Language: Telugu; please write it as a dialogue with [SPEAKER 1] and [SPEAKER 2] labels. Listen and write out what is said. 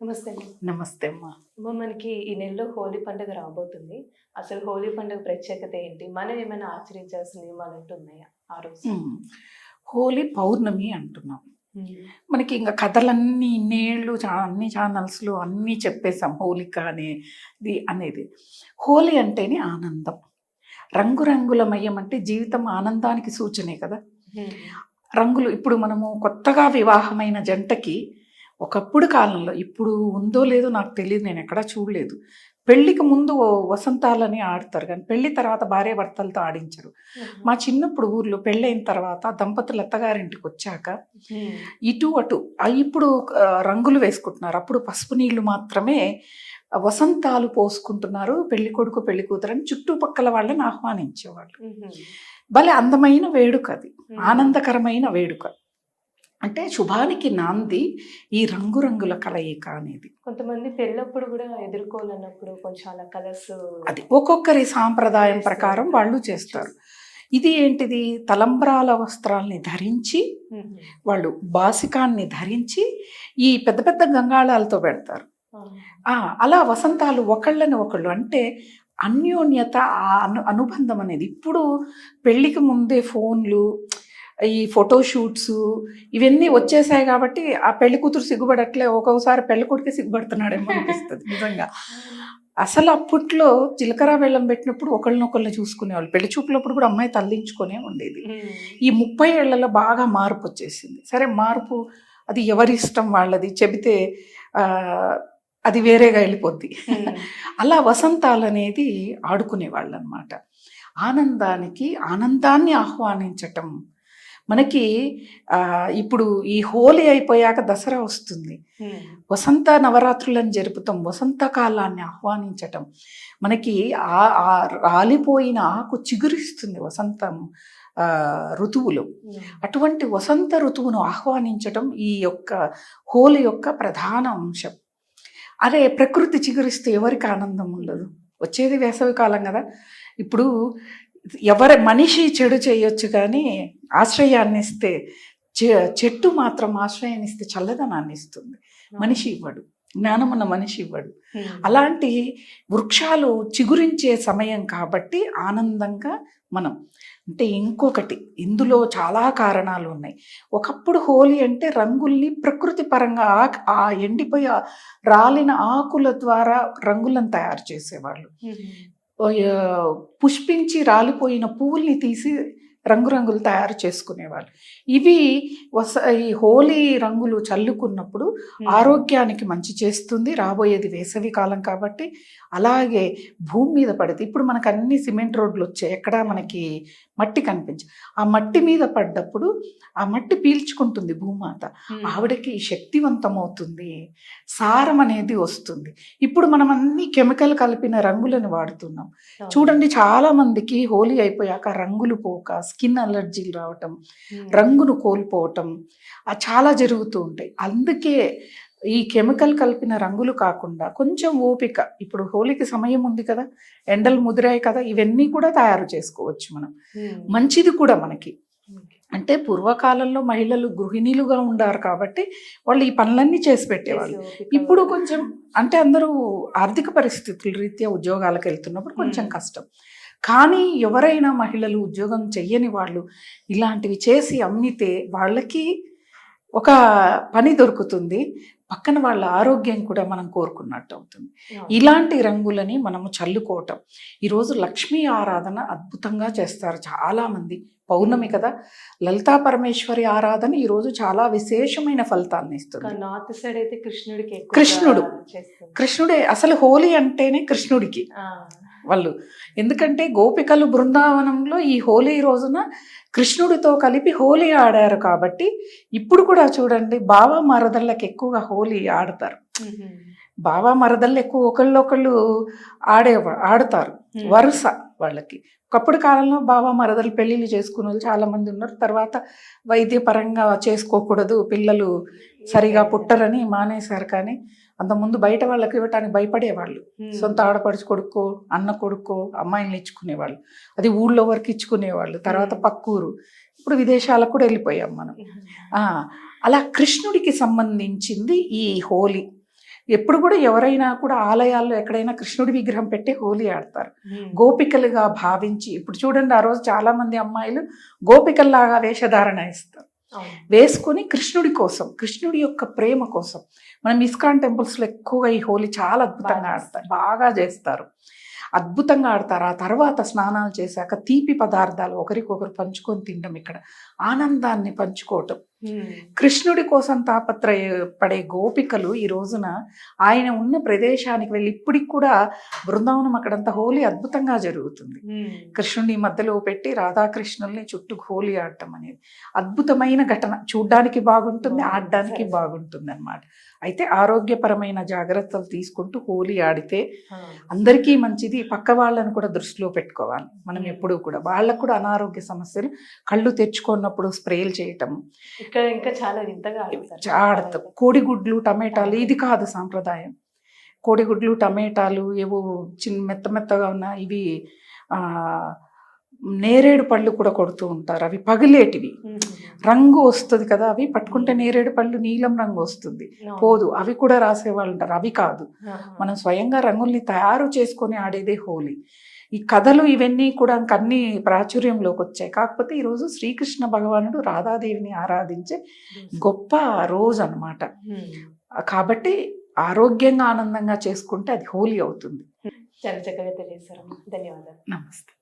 [SPEAKER 1] నమస్తే
[SPEAKER 2] నమస్తే అమ్మా.
[SPEAKER 1] అమ్మ మనకి ఈ నెలలో హోలీ పండుగ రాబోతుంది. అసలు హోలీ పండుగ ప్రత్యేకత ఏంటి? మనం ఏమైనా ఆచరించాల్సిన నియమాలు అంటూ ఉన్నాయా ఆ రోజు.
[SPEAKER 2] హోలీ పౌర్ణమి అంటున్నాం. మనకి ఇంకా కథలన్నీ ఇన్నేళ్ళు చా అన్ని ఛానల్స్లో అన్నీ చెప్పేశాం హోలిక అనేది అనేది. హోలీ అంటేనే ఆనందం. రంగురంగులమయం అంటే జీవితం ఆనందానికి సూచనే కదా. రంగులు ఇప్పుడు మనము కొత్తగా వివాహమైన జంటకి ఒకప్పుడు కాలంలో ఇప్పుడు ఉందో లేదో నాకు తెలియదు నేను ఎక్కడా చూడలేదు. పెళ్ళికి ముందు వసంతాలని ఆడతారు కానీ పెళ్ళి తర్వాత భార్య భర్తలతో ఆడించరు మా చిన్నప్పుడు ఊర్లో పెళ్ళైన తర్వాత దంపతులు అత్తగారింటికి వచ్చాక. ఇటు అటు ఇప్పుడు రంగులు వేసుకుంటున్నారు. అప్పుడు పసుపు నీళ్ళు మాత్రమే వసంతాలు పోసుకుంటున్నారు పెళ్ళి కొడుకు పెళ్ళి కూతురని చుట్టుపక్కల వాళ్ళని ఆహ్వానించేవాళ్ళు. భలే అందమైన వేడుక అది. ఆనందకరమైన వేడుక. అంటే శుభానికి నాంది ఈ రంగురంగుల కలయిక అనేది.
[SPEAKER 1] కొంతమంది పెళ్ళప్పుడు కూడా ఎదుర్కోవాలన్నప్పుడు కొంచెం అలా కలర్స్
[SPEAKER 2] అది ఒక్కొక్కరి సాంప్రదాయం ప్రకారం వాళ్ళు చేస్తారు. ఇది ఏంటిది? తలంబ్రాల వస్త్రాల్ని ధరించి వాళ్ళు బాసికాన్ని ధరించి ఈ పెద్ద పెద్ద గంగాళాలతో పెడతారు. అలా వసంతాలు ఒకళ్ళని ఒకళ్ళు అంటే అన్యోన్యత అను అనుబంధం అనేది. ఇప్పుడు పెళ్ళికి ముందే ఫోన్లు ఈ ఫోటో షూట్స్ ఇవన్నీ వచ్చేసాయి కాబట్టి ఆ పెళ్ళి కూతురు సిగ్గుపడట్లే. ఒక్కొక్కసారి పెళ్ళి కొడుకే సిగ్గుపడుతున్నాడేమో అనిపిస్తుంది నిజంగా. అసలు అప్పట్లో జీలకర్ర బెల్లం పెట్టినప్పుడు ఒకళ్ళనొకళ్ళని చూసుకునేవాళ్ళు. పెళ్ళి చూపులప్పుడు కూడా అమ్మాయి తల్లించుకునే ఉండేది. ఈ ముప్పై ఏళ్ళలో బాగా మార్పు వచ్చేసింది. సరే మార్పు అది ఎవరి ఇష్టం వాళ్ళది? చెబితే అది వేరేగా వెళ్ళిపోద్ది. అలా వసంతాలు అనేది ఆడుకునేవాళ్ళు అనమాట ఆనందానికి ఆనందాన్ని ఆహ్వానించటం మనకి ఇప్పుడు ఈ హోలీ అయిపోయాక దసరా వస్తుంది. వసంత నవరాత్రులను జరుపుతాం. వసంతకాలాన్ని ఆహ్వానించటం. మనకి ఆ ఆ రాలిపోయిన ఆకు చిగురిస్తుంది వసంతం ఆ, ఋతువులు. అటువంటి వసంత ఋతువును ఆహ్వానించటం ఈ యొక్క హోలీ యొక్క ప్రధాన అంశం. అదే ప్రకృతి చిగురిస్తే ఎవరికి ఆనందం ఉండదు? వచ్చేది వేసవి కాలం కదా. ఇప్పుడు ఎవరి మనిషి చెడు చేయొచ్చు కానీ ఆశ్రయాన్ని ఇస్తే చె- చెట్టు మాత్రం ఆశ్రయాన్ని ఇస్తే చల్లదనాన్ని ఇస్తుంది మనిషి ఇవ్వడు. జ్ఞానమున్న మనిషి ఇవ్వడు. అలాంటి వృక్షాలు చిగురించే సమయం కాబట్టి ఆనందంగా మనం అంటే ఇంకొకటి ఇందులో చాలా కారణాలు ఉన్నాయి. ఒకప్పుడు హోలీ అంటే రంగుల్ని ప్రకృతి పరంగా ఆ- ఆ ఎండిపోయి రాలిన ఆకుల ద్వారా రంగులను తయారు చేసేవాళ్ళు. పుష్పించి రాలిపోయిన పువ్వుల్ని తీసి రంగురంగులు తయారు చేసుకునేవాళ్ళు. ఇవి వస ఈ హోలీ రంగులు చల్లుకున్నప్పుడు ఆరోగ్యానికి మంచి చేస్తుంది. రాబోయేది వేసవి కాలం కాబట్టి అలాగే భూమి మీద పడితే ఇప్పుడు మనకు అన్ని సిమెంట్ రోడ్లు వచ్చాయి. ఎక్కడ మనకి మట్టి కనిపించ ఆ మట్టి మీద పడ్డప్పుడు ఆ మట్టి పీల్చుకుంటుంది భూమాత. ఆవిడకి శక్తివంతం అవుతుంది సారం అనేది వస్తుంది. ఇప్పుడు మనం అన్ని కెమికల్ కలిపిన రంగులను వాడుతున్నాం. చూడండి చాలా మందికి హోలీ అయిపోయాక రంగులు పోక స్కిన్ అలర్జీలు రావటం రంగును కోల్పోవటం ఆ చాలా జరుగుతూ ఉంటాయి. అందుకే ఈ కెమికల్ కలిపిన రంగులు కాకుండా కొంచెం ఓపిక. ఇప్పుడు హోలీకి సమయం ఉంది కదా ఎండలు ముదిరాయి కదా ఇవన్నీ కూడా తయారు చేసుకోవచ్చు మనం. మంచిది కూడా మనకి. అంటే పూర్వకాలంలో మహిళలు గృహిణీలుగా ఉండారు కాబట్టి వాళ్ళు ఈ పనులన్నీ చేసి పెట్టేవాళ్ళు. ఇప్పుడు కొంచెం అంటే అందరూ ఆర్థిక పరిస్థితుల రీత్యా ఉద్యోగాలకు వెళ్తున్నప్పుడు కొంచెం
[SPEAKER 1] మ్మ్.
[SPEAKER 2] కష్టం. కానీ ఎవరైనా మహిళలు ఉద్యోగం చెయ్యని వాళ్ళు ఇలాంటివి చేసి అమ్మితే వాళ్ళకి ఒక పని దొరుకుతుంది. పక్కన వాళ్ళ ఆరోగ్యం కూడా మనం కోరుకున్నట్టు అవుతుంది. ఇలాంటి రంగులని మనము చల్లుకోవటం. ఈరోజు లక్ష్మీ ఆరాధన అద్భుతంగా చేస్తారు చాలా మంది పౌర్ణమి కదా. లలితా పరమేశ్వరి ఆరాధన ఈరోజు చాలా విశేషమైన ఫలితాలను ఇస్తుంది.
[SPEAKER 1] నార్త్ సైడ్ అయితే కృష్ణుడికి
[SPEAKER 2] కృష్ణుడు. కృష్ణుడే అసలు హోలీ అంటేనే కృష్ణుడికి. వాళ్ళు. ఎందుకంటే గోపికలు బృందావనంలో ఈ హోలీ రోజున కృష్ణుడితో కలిపి హోలీ ఆడారు కాబట్టి ఇప్పుడు కూడా చూడండి బావ మరదళ్ళకి ఎక్కువగా హోలీ ఆడతారు. బావ మరదళ్ళు ఎక్కువ ఒకళ్ళొకళ్ళు ఆడే ఆడతారు. వరుస వాళ్ళకి. ఒకప్పుడు కాలంలో బావ మరదలు పెళ్ళిళ్ళు చేసుకునే వాళ్ళు చాలా మంది ఉన్నారు. తర్వాత వైద్యపరంగా చేసుకోకూడదు పిల్లలు సరిగా పుట్టరని మానేశారు కానీ అంతకుముందు బయట వాళ్ళకి ఇవ్వటానికి భయపడేవాళ్ళు. సొంత ఆడపడుచు కొడుకో అన్న కొడుకో అమ్మాయిని ఇచ్చుకునేవాళ్ళు అది ఊళ్ళో వరకు ఇచ్చుకునేవాళ్ళు తర్వాత. పక్కూరు ఇప్పుడు విదేశాలకు కూడా వెళ్ళిపోయాం మనం ఆ, అలా కృష్ణుడికి సంబంధించింది ఈ హోలీ ఎప్పుడు కూడా ఎవరైనా కూడా ఆలయాల్లో ఎక్కడైనా కృష్ణుడి విగ్రహం పెట్టి హోలీ ఆడతారు. గోపికలుగా భావించి ఇప్పుడు చూడండి ఆ రోజు చాలా మంది అమ్మాయిలు గోపికల్లాగా వేషధారణ ఇస్తారు. వేసుకొని కృష్ణుడి కోసం కృష్ణుడి యొక్క ప్రేమ కోసం. మనం ఇస్కాన్ టెంపుల్స్లో ఎక్కువగా ఈ హోలీ చాలా అద్భుతంగా ఆడతారు. బాగా చేస్తారు. అద్భుతంగా ఆడతారు. ఆ తర్వాత స్నానాలు చేశాక తీపి పదార్థాలు ఒకరికొకరు పంచుకొని తినడం ఇక్కడ. ఆనందాన్ని పంచుకోవటం. కృష్ణుడి కోసం తాపత్రయ పడే గోపికలు ఈ రోజున ఆయన ఉన్న ప్రదేశానికి వెళ్ళి ఇప్పటికి కూడా బృందావనం అక్కడంతా హోలీ అద్భుతంగా జరుగుతుంది
[SPEAKER 1] ఉమ్.
[SPEAKER 2] కృష్ణుని మధ్యలో పెట్టి రాధాకృష్ణుల్ని చుట్టూ హోలీ ఆడటం అనేది అద్భుతమైన ఘటన చూడ్డానికి బాగుంటుంది ఆడడానికి. బాగుంటుంది అన్నమాట అయితే ఆరోగ్యపరమైన జాగ్రత్తలు తీసుకుంటూ హోలీ ఆడితే. అందరికీ మంచిది పక్క వాళ్ళని కూడా దృష్టిలో పెట్టుకోవాలి మనం
[SPEAKER 1] Hmm.
[SPEAKER 2] ఎప్పుడూ కూడా వాళ్ళకు కూడా అనారోగ్య సమస్యలు కళ్ళు తెచ్చుకున్నప్పుడు స్ప్రేలు చేయటం
[SPEAKER 1] ఇక్కడ ఇంకా చాలా వింతగా ఆడతారు.
[SPEAKER 2] ఆడతాం కోడిగుడ్లు టమాటాలు ఇది కాదు సాంప్రదాయం. కోడిగుడ్లు టమాటాలు ఏవో చిన్న మెత్త మెత్తగా ఉన్న ఇవి ఆ, నేరేడు పళ్ళు కూడా కొడుతూ ఉంటారు. అవి పగిలేటివి. రంగు వస్తుంది కదా అవి పట్టుకుంటే నేరేడు పళ్ళు నీలం రంగు వస్తుంది. పోదు. అవి కూడా రాసే వాళ్ళు ఉంటారు. అవి కాదు. మనం స్వయంగా రంగుల్ని తయారు చేసుకొని ఆడేదే హోలీ. ఈ కథలు ఇవన్నీ కూడా ఇంక అన్ని ప్రాచుర్యంలోకి వచ్చాయి. కాకపోతే ఈరోజు శ్రీకృష్ణ భగవానుడు రాధాదేవిని ఆరాధించే గొప్ప రోజు అన్నమాట
[SPEAKER 1] ఉమ్.
[SPEAKER 2] కాబట్టి ఆరోగ్యంగా ఆనందంగా చేసుకుంటే అది హోలీ అవుతుంది.
[SPEAKER 1] చాలా చక్కగా తెలియజేశారమ్మా ధన్యవాదాలు.
[SPEAKER 2] నమస్తే.